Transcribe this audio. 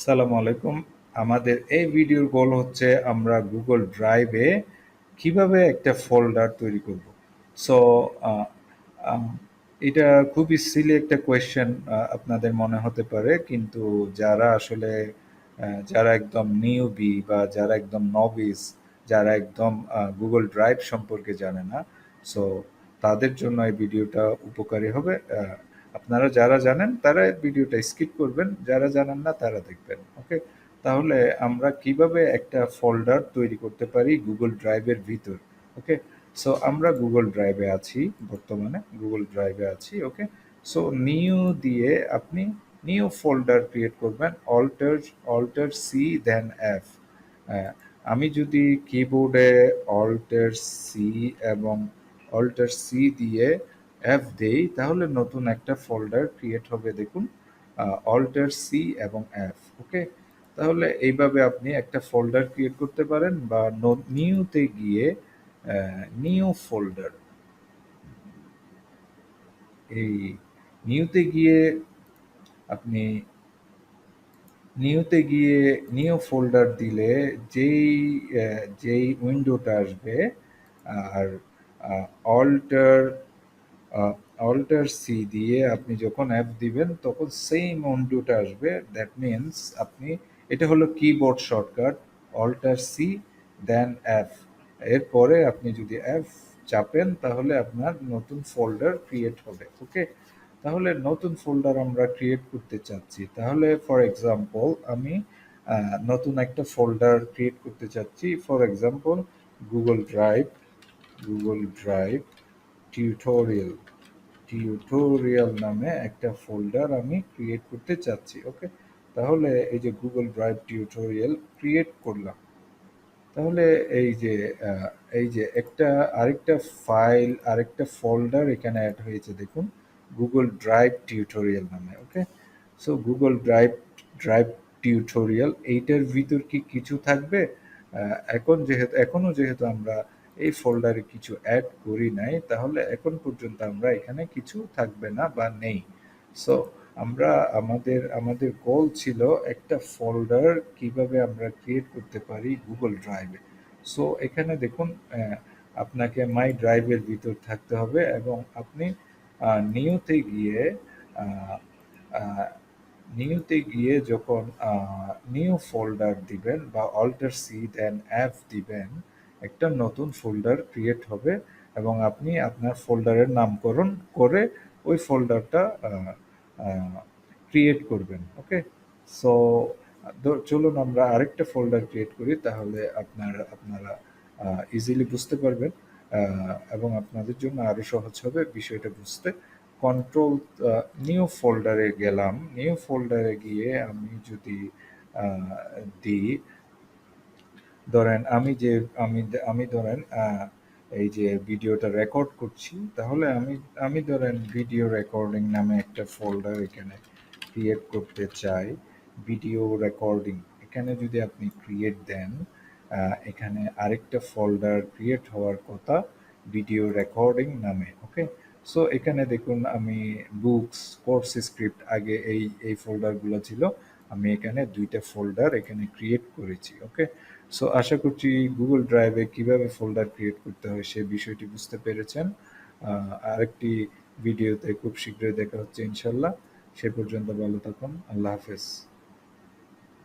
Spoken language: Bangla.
আসসালামু আলাইকুম। আমাদের এই ভিডিওর গোল হচ্ছে আমরা গুগল ড্রাইভে কীভাবে একটা ফোল্ডার তৈরি করব। সো এটা খুবই সিলি একটা কোয়েশ্চেন আপনাদের মনে হতে পারে। কিন্তু যারা আসলে যারা একদম নিউবি বা যারা একদম নভিস, যারা একদম গুগল ড্রাইভ সম্পর্কে জানে না, সো তাদের জন্য এই ভিডিওটা উপকারী হবে। আপনারা যারা জানেন, তারা ভিডিওটা স্কিপ করবেন। যারা জানেন না, তারা দেখবেন। ওকে? তাহলে আমরা কীভাবে একটা ফোল্ডার তৈরি করতে পারি গুগল ড্রাইভের ভিতর। ওকে? সো আমরা গুগল ড্রাইভে আছি, বর্তমানে। গুগল ড্রাইভে আছি। ওকে? সো নিউ দিয়ে আপনি নিউ ফোল্ডার ক্রিয়েট করবেন। Alt alt C then F. আমি যদি কিবোর্ডে অল্টার সি এবং অল্টার সি দিয়ে এফ দেই, তাহলে নতুন একটা ফোল্ডার ক্রিয়েট হবে, দেখুন। অল্টার সি এবং এফ। ওকে? তাহলে এইভাবে আপনি একটা ফোল্ডার ক্রিয়েট করতে পারেন বা নিউতে গিয়ে নিউ ফোল্ডার এই নিউতে গিয়ে আপনি নিউতে গিয়ে নিউ ফোল্ডার দিলে যেই যেই উইন্ডোটা আসবে, আর অল্টার অল্টার সি দিয়ে আপনি যখন অ্যাপ দিবেন তখন সেইম উইন্ডোটা আসবে। দ্যাট মিনস আপনি এটা হলো keyboard shortcut alt C then F. এরপরে আপনি যদি অ্যাপ চাপেন তাহলে আপনার নতুন ফোল্ডার ক্রিয়েট হবে। ওকে? তাহলে নতুন ফোল্ডার আমরা ক্রিয়েট করতে চাচ্ছি। তাহলে ফর এক্সাম্পল আমি নতুন একটা ফোল্ডার ক্রিয়েট করতে চাচ্ছি। For example Google Drive, Google Drive tutorial, tutorial নামে একটা ফোল্ডার আমি ক্রিয়েট করতে চাচ্ছি। ওকে? তাহলে এই যে গুগল ড্রাইভ টিউটোরিয়াল ক্রিয়েট করলাম। তাহলে এই যে এই যে একটা আরেকটা ফাইল, আরেকটা ফোল্ডার এখানে এড হয়েছে দেখুন। গুগল ড্রাইভ টিউটোরিয়াল নামে। Okay? So Google Drive drive tutorial এইটার ভিতর কি কিছু থাকবে? এখন যেহেতু এখনও যেহেতু আমরা এই ফোল্ডারে কিছু অ্যাড করি নাই তাহলে এখন পর্যন্ত আমরা এখানে কিছু থাকবে না বা নেই। সো আমরা আমাদের আমাদের গোল ছিল একটা ফোল্ডার কীভাবে আমরা ক্রিয়েট করতে পারি গুগল ড্রাইভে। সো এখানে দেখুন আপনাকে মাই ড্রাইভের ভিতর থাকতে হবে এবং আপনি নিউতে গিয়ে নিউতে গিয়ে যখন নিউ ফোল্ডার দিবেন বা অল্টার সি দেন এফ দিবেন, একটা নতুন ফোল্ডার ক্রিয়েট হবে এবং আপনি আপনার ফোল্ডারের নামকরণ করে ওই ফোল্ডারটা ক্রিয়েট করবেন। ওকে? সো চলুন আমরা আরেকটা ফোল্ডার ক্রিয়েট করি, তাহলে আপনার, আপনারা ইজিলি বুঝতে পারবেন এবং আপনাদের জন্য আরও সহজ হবে বিষয়টা বুঝতে। কন্ট্রোল নিউ ফোল্ডারে গেলাম। নিউ ফোল্ডারে গিয়ে আমি যদি দিই ধরেন আমি যে আমি আমি ধরেন এই যে ভিডিওটা রেকর্ড করছি তাহলে আমি আমি ধরেন ভিডিও রেকর্ডিং নামে একটা ফোল্ডার এখানে ক্রিয়েট করতে চাই। ভিডিও রেকর্ডিং এখানে যদি আপনি ক্রিয়েট দেন এখানে আরেকটা ফোল্ডার ক্রিয়েট হওয়ার কথা ভিডিও রেকর্ডিং নামে। ওকে? সো এখানে দেখুন আমি বুকস, কোর্স স্ক্রিপ্ট আগে এই এই ফোল্ডারগুলো ছিল। আমি এখানে দুইটা ফোল্ডার এখানে ক্রিয়েট করেছি। ওকে? সো আশা করছি গুগল ড্রাইভে কীভাবে ফোল্ডার ক্রিয়েট করতে হয় সে বিষয়টি বুঝতে পেরেছেন। আরেকটি ভিডিওতে খুব শীঘ্রই দেখা হচ্ছে ইনশাল্লাহ সে পর্যন্ত ভালো থাকুন। আল্লাহ হাফেজ।